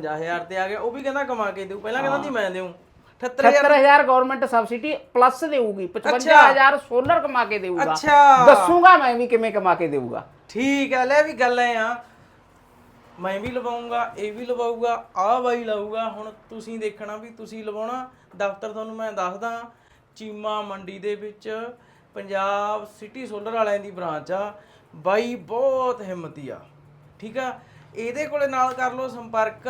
50000 ਤੇ ਆ ਗਿਆ ਉਹ ਵੀ ਕਹਿੰਦਾ ਕਮਾ ਕੇ ਦੇਊ। ਪਹਿਲਾਂ ਕਹਿੰਦਾ ਸੀ ਮੈਂ ਦੇਊ। 78000 78000 ਗਵਰਨਮੈਂਟ ਸਬਸਿਡੀ ਪਲੱਸ ਦੇਊਗੀ 55000 ਸੋਲਰ ਕਮਾ ਕੇ ਦੇਊਗਾ। ਅੱਛਾ। ਦੱਸੂਗਾ ਮੈਂ ਵੀ ਕਿਵੇਂ ਕਮਾ ਕੇ ਦੇਊਗਾ। ਠੀਕ ਹੈ ਲੈ ਵੀ ਗੱਲ ਐ ਆ। ਮੈਂ ਵੀ ਲਵਾਉਂਗਾ ਇਹ ਵੀ ਲਵਾਊਗਾ ਆਹ ਬਾਈ ਲਾਊਗਾ ਹੁਣ ਤੁਸੀਂ ਦੇਖਣਾ ਵੀ ਤੁਸੀਂ ਲਵਾਉਣਾ ਦਫ਼ਤਰ ਤੁਹਾਨੂੰ ਮੈਂ ਦੱਸਦਾ ਚੀਮਾ ਮੰਡੀ ਦੇ ਵਿੱਚ ਪੰਜਾਬ ਸਿਟੀ ਸੋਲਰ ਵਾਲਿਆਂ ਦੀ ਬ੍ਰਾਂਚ ਆ। ਬਾਈ ਬਹੁਤ ਹਿੰਮਤੀ ਆ। ਠੀਕ ਆ? ਇਹਦੇ ਕੋਲੇ ਨਾਲ ਕਰ ਲਓ ਸੰਪਰਕ।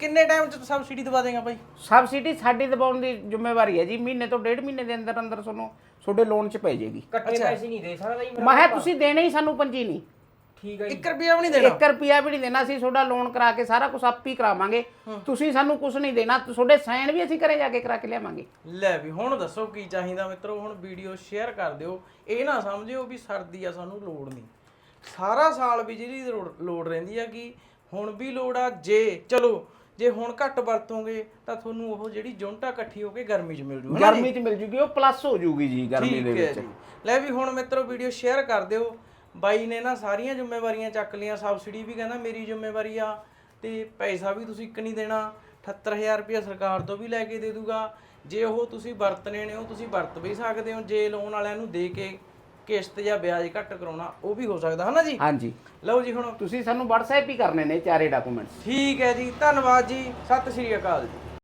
ਕਿੰਨੇ ਟਾਈਮ ਚ ਸਬਸਿਡੀ ਦਵਾ ਦੇਗਾ ਬਾਈ? ਸਬਸਿਡੀ ਸਾਡੀ ਦਬਾਉਣ ਦੀ ਜ਼ਿੰਮੇਵਾਰੀ ਹੈ ਜੀ। ਮਹੀਨੇ ਤੋਂ ਡੇਢ ਮਹੀਨੇ ਦੇ ਅੰਦਰ ਅੰਦਰ ਤੁਹਾਨੂੰ ਤੁਹਾਡੇ ਲੋਨ 'ਚ ਪੈ ਜਾਏਗੀ। ਕੱਟੇ ਪੈਸੇ ਨਹੀਂ ਦੇ ਸਕਦਾ ਜੀ ਮੈਂ ਕਿਹਾ ਤੁਸੀਂ ਦੇਣੇ ਹੀ ਸਾਨੂੰ ਪੰਜੀ ਨਹੀਂ। ਠੀਕ ਹੈ ਜੀ। 1 ਰੁਪਿਆ ਵੀ ਨਹੀਂ ਦੇਣਾ। 1 ਰੁਪਿਆ ਵੀ ਨਹੀਂ ਦੇਣਾ। ਅਸੀਂ ਤੁਹਾਡਾ ਲੋਨ ਕਰਾ ਕੇ ਸਾਰਾ ਕੁਝ ਆਪ ਹੀ ਕਰਾਵਾਂਗੇ। ਤੁਸੀਂ ਸਾਨੂੰ ਕੁਝ ਨਹੀਂ ਦੇਣਾ। ਤੁਹਾਡੇ ਸਾਈਨ ਵੀ ਅਸੀਂ ਘਰੇ ਜਾ ਕੇ ਕਰਾ ਕੇ ਲਿਆਵਾਂਗੇ। ਲੈ ਵੀ ਹੁਣ ਦੱਸੋ ਕੀ ਚਾਹੀਦਾ ਮਿੱਤਰੋ। ਹੁਣ ਵੀਡੀਓ ਸ਼ੇਅਰ ਕਰ ਦਿਓ। ਇਹ ਨਾ ਸਮਝਿਓ ਵੀ ਸਰਦੀ ਆ ਸਾਨੂੰ ਲੋੜ ਨਹੀਂ। ਸਾਰਾ ਸਾਲ ਬਿਜਲੀ ਦੀ ਲੋੜ- ਲੋੜ ਰਹਿੰਦੀ ਆ ਕਿ ਹੁਣ ਵੀ ਲੋੜ ਆ ਜੇ ਚਲੋ ਜੇ ਹੁਣ ਘੱਟ ਵਰਤੋਗੇ ਤਾਂ ਤੁਹਾਨੂੰ ਉਹ ਜਿਹੜੀ ਜੁੰਟਾ ਇਕੱਠੀ ਹੋ ਕੇ ਗਰਮੀ 'ਚ ਮਿਲ ਜੂ ਹਨਾ ਜੀ? ਗਰਮੀ 'ਚ ਮਿਲ ਜੂਗੀ ਉਹ ਪਲੱਸ ਹੋ ਜੂਗੀ ਜੀ ਗਰਮੀ ਦੇ ਠੀਕ ਹੈ ਵਿੱਚ। ਜੀ। ਲੈ ਵੀ ਹੁਣ ਮਿੱਤਰੋ ਵੀਡੀਓ ਸ਼ੇਅਰ ਕਰ ਦਿਓ। ਬਾਈ ਨੇ ਨਾ ਸਾਰੀਆਂ ਜ਼ਿੰਮੇਵਾਰੀਆਂ ਚੱਕ ਲਈਆਂ ਸਬਸਿਡੀ ਵੀ ਕਹਿੰਦਾ ਮੇਰੀ ਜ਼ਿੰਮੇਵਾਰੀ ਆ ਤੇ ਪੈਸਾ ਵੀ ਤੁਸੀਂ ਇੱਕ ਨਹੀਂ ਦੇਣਾ 78000 ਰੁਪਏ ਸਰਕਾਰ ਤੋਂ ਵੀ ਲੈ ਕੇ ਦੇ ਦੂਗਾ। ਜੇ ਉਹ ਤੁਸੀਂ ਵਰਤਣੇ ਨੇ ਉਹ ਤੁਸੀਂ ਵਰਤ ਵੀ ਸਕਦੇ ਹੋ ਜੇ ਲੋਨ ਵਾਲਿਆਂ ਨੂੰ ਦੇ ਕੇ ਕਿਸ਼ਤ ਜਾਂ ਵਿਆਜ ਘੱਟ ਕਰਾਉਣਾ ਉਹ ਵੀ ਹੋ ਸਕਦਾ ਹਨਾ ਜੀ? ਹਾਂਜੀ। ਲਓ ਜੀ ਹੁਣ। ਤੁਸੀਂ ਸਾਨੂੰ WhatsApp ਹੀ ਕਰਨੇ ਨੇ ਚਾਰੇ ਡਾਕੂਮੈਂਟਸ। ਠੀਕ ਹੈ ਜੀ ਧੰਨਵਾਦ ਜੀ ਸਤਿ ਸ਼੍ਰੀ ਅਕਾਲ ਜੀ।